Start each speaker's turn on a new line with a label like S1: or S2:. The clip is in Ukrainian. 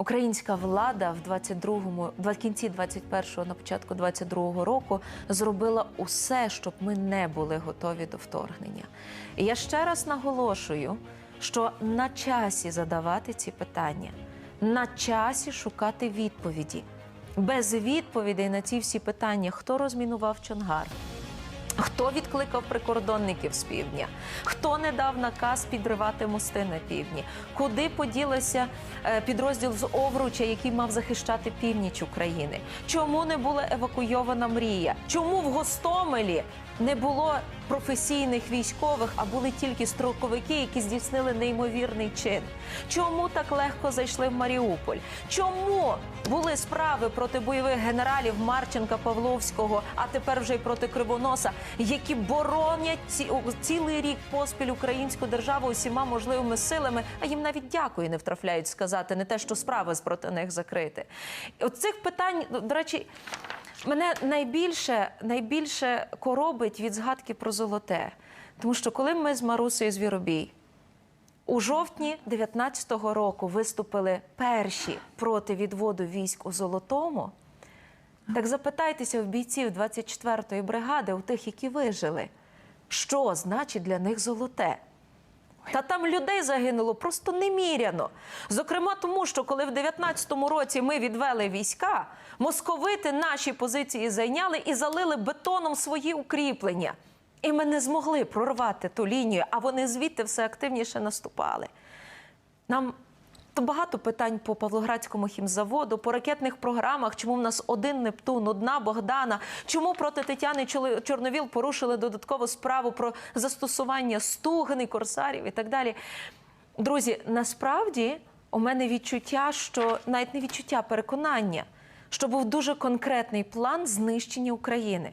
S1: Українська влада в 22-му, в кінці 21-го, на початку 22-го року зробила усе, щоб ми не були готові до вторгнення. І я ще раз наголошую, що на часі задавати ці питання, на часі шукати відповіді. Без відповідей на ці всі питання, хто розмінував Чонгар, Хто відкликав прикордонників з півдня? Хто не дав наказ підривати мости на півдні? Куди поділися е, підрозділ з Овруча, який мав захищати північ України? Чому не була евакуйована мрія? Чому в Гостомелі не було професійних військових, а були тільки строковики, які здійснили неймовірний чин? Чому так легко зайшли в Маріуполь? Чому були справи проти бойових генералів Марченка Павловського, а тепер вже й проти Кривоноса, які боронять ці, цілий рік поспіль українську державу усіма можливими силами, а їм навіть дякую не втрафляють сказати, не те, що справи проти них закрити. От цих питань, ну, до речі. Мене найбільше, найбільше коробить від згадки про золоте. Тому що коли ми з Марусею Звіробій у жовтні 19-го року виступили перші проти відводу військ у Золотому, так запитайтеся в бійців 24-ї бригади, у тих, які вижили, що значить для них золоте. Та там людей загинуло просто неміряно. Зокрема, тому що коли в 19-му році ми відвели війська, московити наші позиції зайняли і залили бетоном свої укріплення. І ми не змогли прорвати ту лінію, а вони звідти все активніше наступали. Нам то багато питань по Павлоградському хімзаводу, по ракетних програмах, чому в нас один Нептун, одна Богдана, чому проти Тетяни Чорновіл порушили додаткову справу про застосування стугни, корсарів і так далі. Друзі, насправді у мене відчуття, що навіть не відчуття, переконання, що був дуже конкретний план знищення України.